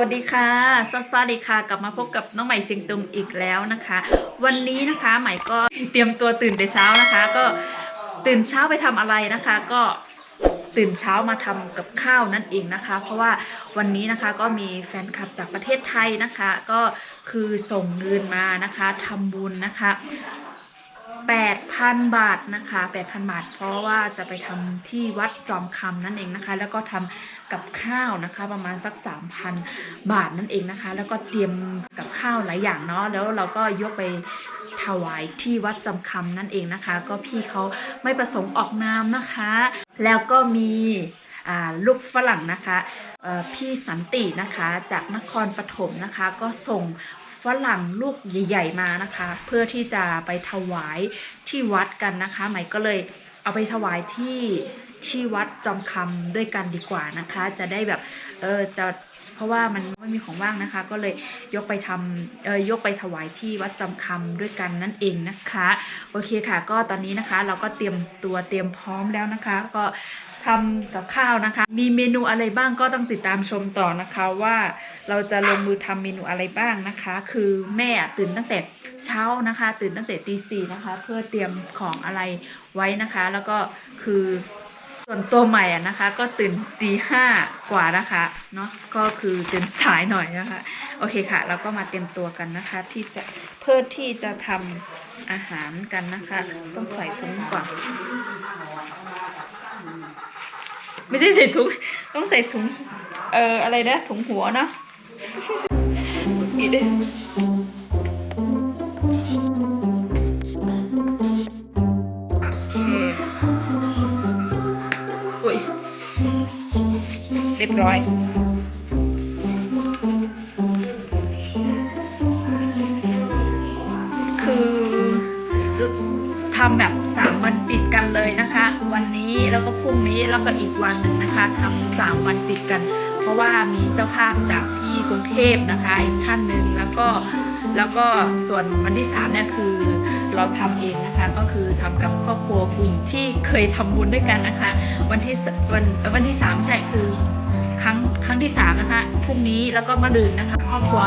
วัสดีค่ะสวัสดีค่ะ กลับมาพบกับน้องใหม่เสียงตุงอีกแล้วนะคะ วันนี้นะคะใหม่ก็เตรียมตัวตื่นแต่เช้านะคะ ก็ตื่นเช้าไปทำอะไรนะคะ ก็ตื่นเช้ามาทำกับข้าวนั่นเองนะคะ เพราะว่าวันนี้นะคะก็มีแฟนคลับจากประเทศไทยนะคะ ก็คือส่งเงินมานะคะทำบุญนะคะ 8,000 บาทนะคะ 8,000 บาท เพราะว่าจะไปทำที่วัดจอมคำนั่นเองนะคะ แล้วก็ทำกับข้าวนะคะ ประมาณสัก 3,000 บาทนั่นเองนะคะ แล้วก็เตรียมกับข้าวหลายอย่างเนาะ แล้วเราก็ยกไปถวายที่วัดจอมคำนั่นเองนะคะ ก็พี่เขาไม่ประสงค์ออกนามนะคะ แล้วก็มีลูกฝรั่งนะคะพี่สันตินะคะจากนครปฐมนะคะก็ส่ง ฝรั่งลูกใหญ่ ๆ มานะคะ เพื่อที่จะไปถวายที่วัดกันนะคะใหม่ก็เลยเอาไปถวายที่ที่วัดจอมคำด้วยกันดีกว่านะคะ จะได้แบบเออจะเพราะว่ามันไม่มีของว่างนะคะ ก็เลยยกไปทำเออยกไปถวายที่วัดจอมคำด้วยกันนั่นเองนะคะ โอเคค่ะ ก็ตอนนี้นะคะ เราก็เตรียมตัวเตรียมพร้อมแล้วนะคะ ก็ทำกับข้าวนะคะ มีเมนูอะไรบ้างก็ต้องติดตามชมต่อนะคะว่าเราจะลงมือทำเมนูอะไรบ้างนะคะ คือแม่ตื่นตั้งแต่เช้านะคะ ตื่นตั้งแต่ตีสี่นะคะ เพื่อเตรียมของอะไรไว้นะคะ แล้วก็คือส่วนตัวใหม่อะนะคะ ก็ตื่นตีห้ากว่านะคะเนาะก็คือตื่นสายหน่อยนะคะโอเคค่ะ เราก็มาเตรียมตัวกันนะคะ ที่จะเพื่อที่จะทำอาหารกันนะคะ ต้องใส่ถุงก่อน ไม่ใช่ใส่ถุง ต้องใส่ถุง เอ่อ อะไรนะ ถุงหัวเนาะอีกด้วยโอเคอุ้ยเรียบร้อย 3 วันติดกัน เพราะว่ามีเจ้าภาพจากที่กรุงเทพนะคะอีกท่านหนึ่งแล้วก็แล้วก็ส่วนวันที่3เนี่ยคือเราทำเองนะคะก็คือทำกับครอบครัวกลุ่มที่เคยทำบุญด้วยกันนะคะ วันที่วันวันที่3ใช่คือครั้งครั้งที่3นะคะพรุ่งนี้แล้วก็มาดื่นนะคะครอบครัว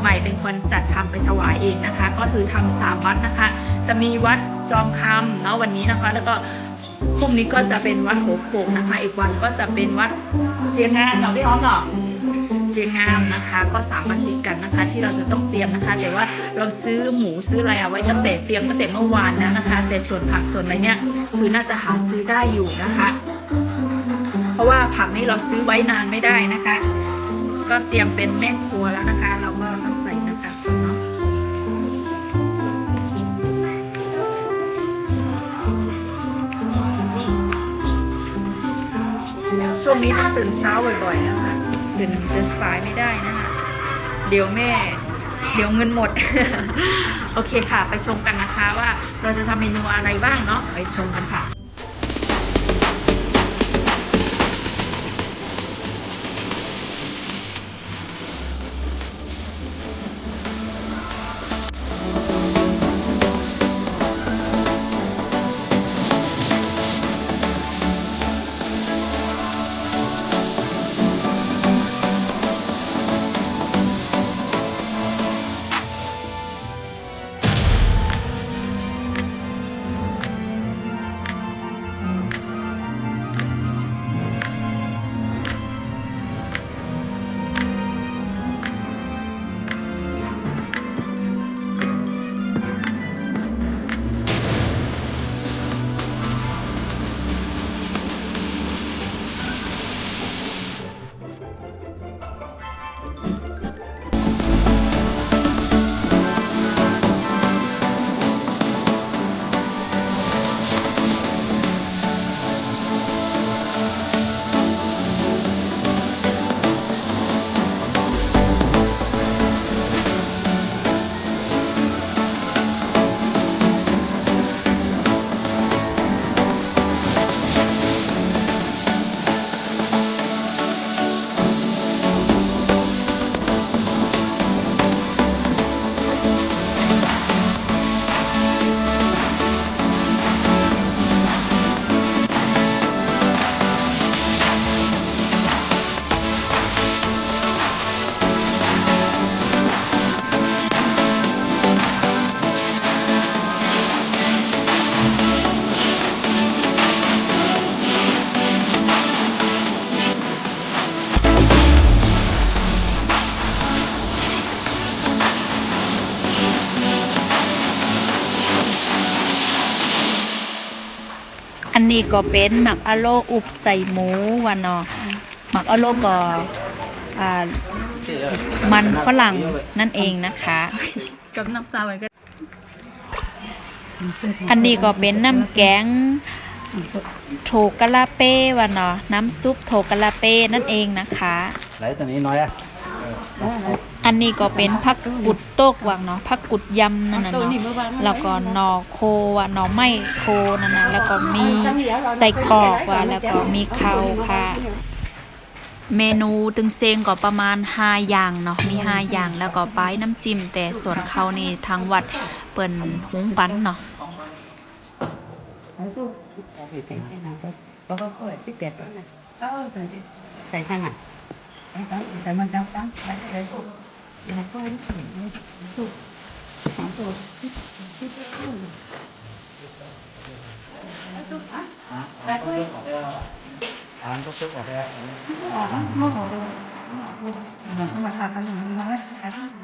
ใหม่เป็นคนจัดทำไปถวายเองนะคะ ก็คือทำสามวัดนะคะ จะมีวัดจอมคำเนาะวันนี้นะคะ แล้วก็ พรุ่งนี้ก็จะเป็นวัดหัวโขกนะคะ อีกวันก็จะเป็นวัดเสียงงานเนาะพี่อ้อมเนาะเจียงงามนะคะ ก็สามวันติดกันนะคะ ที่เราจะต้องเตรียมนะคะแต่ว่าเราซื้อหมูซื้ออะไรเอาไว้ตั้งแต่เตรียมตั้งแต่เมื่อวานแล้วนะคะ แต่ส่วนผักส่วนอะไรเนี่ยคือน่าจะหาซื้อได้อยู่นะคะ เพราะว่าผักนี่เราซื้อไว้นานไม่ได้นะคะ ก็เตรียมเป็นแม่ครัวแล้วนะคะ ช่วงนี้ต้องตื่นเช้าบ่อยๆนะคะตื่นตื่นสายไม่ได้นะคะเดี๋ยวแม่ เดี๋ยวเงินหมด โอเคค่ะ ไปชมกันนะคะว่าเราจะทำเมนูอะไรบ้างเนาะไปชมกันค่ะ นี้ก็เป็นหมักอะโลอุบใส่หมูวะเนาะหมักอะโลก็อ่ามันฝรั่งนั่นเองนะคะ กับน้ำตาลมันก็อันนี้ก็เป็นน้ำแกงโถกะลาเป้วะเนาะน้ำซุปโถกะลาเป้นั่นเองนะคะไหนตัวนี้น้อยอะ อันนี้ก็เป็นผักกุดโตกวังเนาะผักกุดยำนั่นน่ะเนาะแล้วก็หน่อโควะหน่อไม้โคนั่นน่ะแล้วก็มีใส่กรอกว่ะแล้วก็มีข้าวค่ะ เมนูตึงเซงก็ประมาณ5อย่างเนาะมี5อย่างแล้วก็ป้ายน้ำจิ้มแต่ส่วนเขานี่ทางวัดเปิ่นหุงปันเนาะก็ก็ค่อยสิเด็ดเออใส่ใส่ข้างอะใส่มันดังดังใส่เลย ยังไงก็ให้เห็นเลยสุกสองตัวที่ที่ที่ที่อ่านก็ซึกออกแล้วมาทำกันอย่างนี้นะเ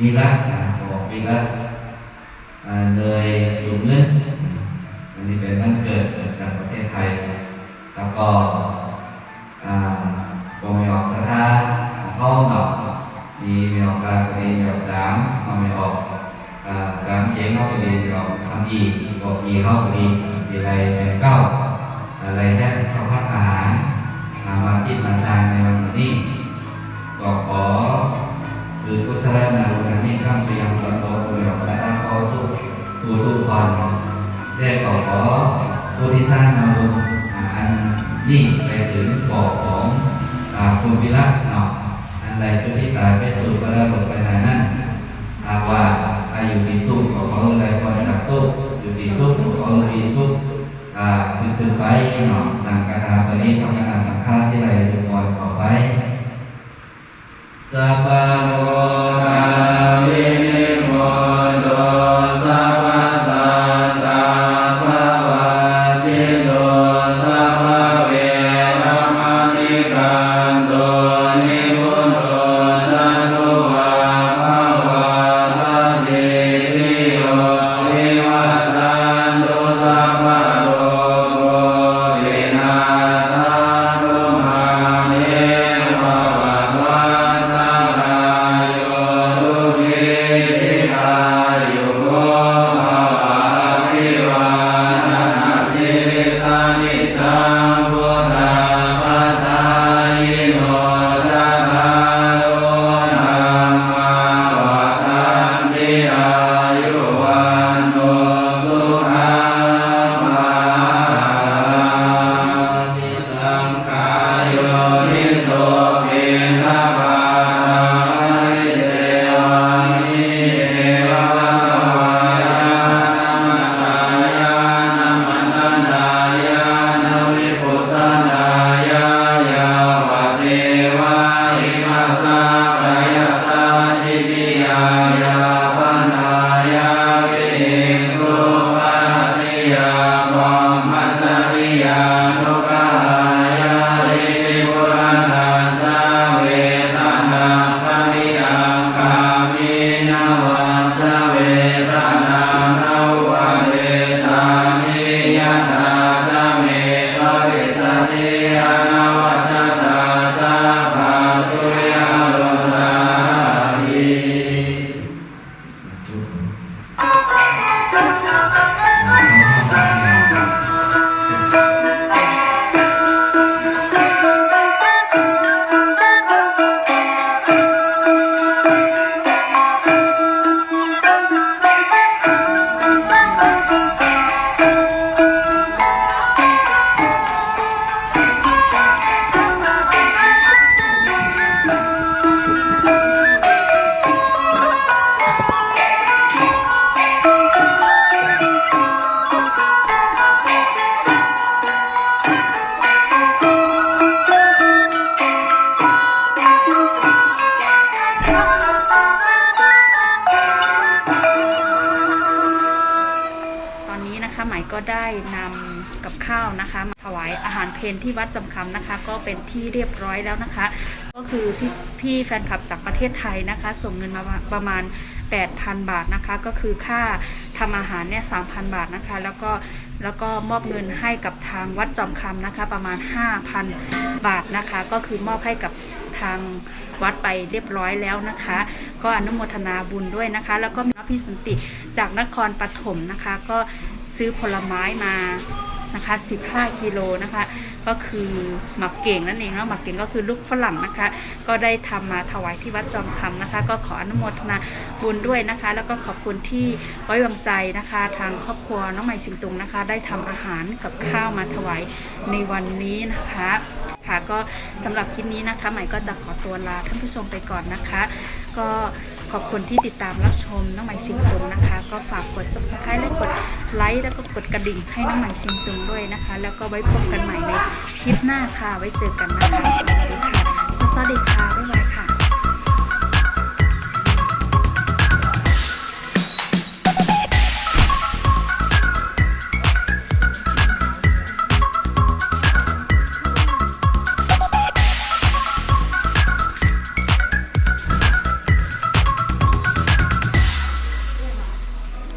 วิรักบอกวิรักเลยสูงเงินอันนี้เป็นวันเกิดจากประเทศไทย แล้วก็บองหยอกสถาข้องหอกมีหยอกลางมีหยอกสามมาไม่ออกสามเสียงเข้าไปดีหยอทำดีบอกดีเข้าไปดีดีอะไรเป็นเก้าอะไรแท้เข้าพักอาหารมาที่มาทานในวันนี้ก็ขอ ผู้ทุกคนได้ขอขอผู้ที่สร้างนาบุญอ่าอันยิ่งไปถึงบอกของคุณวิรัตเนาะอันใดผู้ที่ตายไปสู่ก็ได้หมดไปไหนนั้นหากว่าอายุมีทุกข์ขออะไรคนจับทุกอยู่ดีสุขก็ขอดีสุขอ่าขึ้นขึ้นไปเนาะหลังการทำไปนี้ทำงานสังฆาที่ไรทุกคนต่อไปสัพพะ ก็ได้นำกับข้าวนะคะมาถวายอาหารเพลที่วัดจำคำนะคะ ก็เป็นที่เรียบร้อยแล้วนะคะ ก็คือพี่พี่แฟนคลับจากประเทศไทยนะคะ ส่งเงินมาประมาณ 8,000 บาทนะคะ ก็คือค่าทำอาหารเนี่ย3,000 บาทนะคะ แล้วก็แล้วก็มอบเงินให้กับทางวัดจอมคำนะคะ ประมาณ 5,000 บาทนะคะ ก็คือมอบให้กับทางวัดไปเรียบร้อยแล้วนะคะ ก็อนุโมทนาบุญด้วยนะคะ แล้วก็มีพี่สันติจากนครปฐมนะคะ ก็ ซื้อผลไม้มานะคะ 15 กิโลนะคะ ก็คือหมักเก่งนั่นเองเนาะหมักเก่งก็คือลูกฝรั่งนะคะ ก็ได้ทำมาถวายที่วัดจอมคำนะคะ ก็ขออนุโมทนาบุญด้วยนะคะ แล้วก็ขอบคุณที่ไว้วางใจนะคะ ทางครอบครัวน้องใหม่สิงตุงนะคะ ได้ทำอาหารกับข้าวมาถวายในวันนี้นะคะค่ะก็สำหรับคลิปนี้นะคะ ใหม่ก็จะขอตัวลาท่านผู้ชมไปก่อนนะคะ ก็ ขอบคุณที่ติดตามรับชมน้องใหม่ซิงตุงนะคะ ก็ฝากกด subscribe และกดไลค์แล้วก็กดกระดิ่งให้น้องใหม่ซิงตุงด้วยนะคะ แล้วก็ไว้พบกันใหม่ในคลิปหน้าค่ะ ไว้เจอกันนะคะสวัสดีค่ะ สวัสดีค่ะ บ๊ายบายค่ะ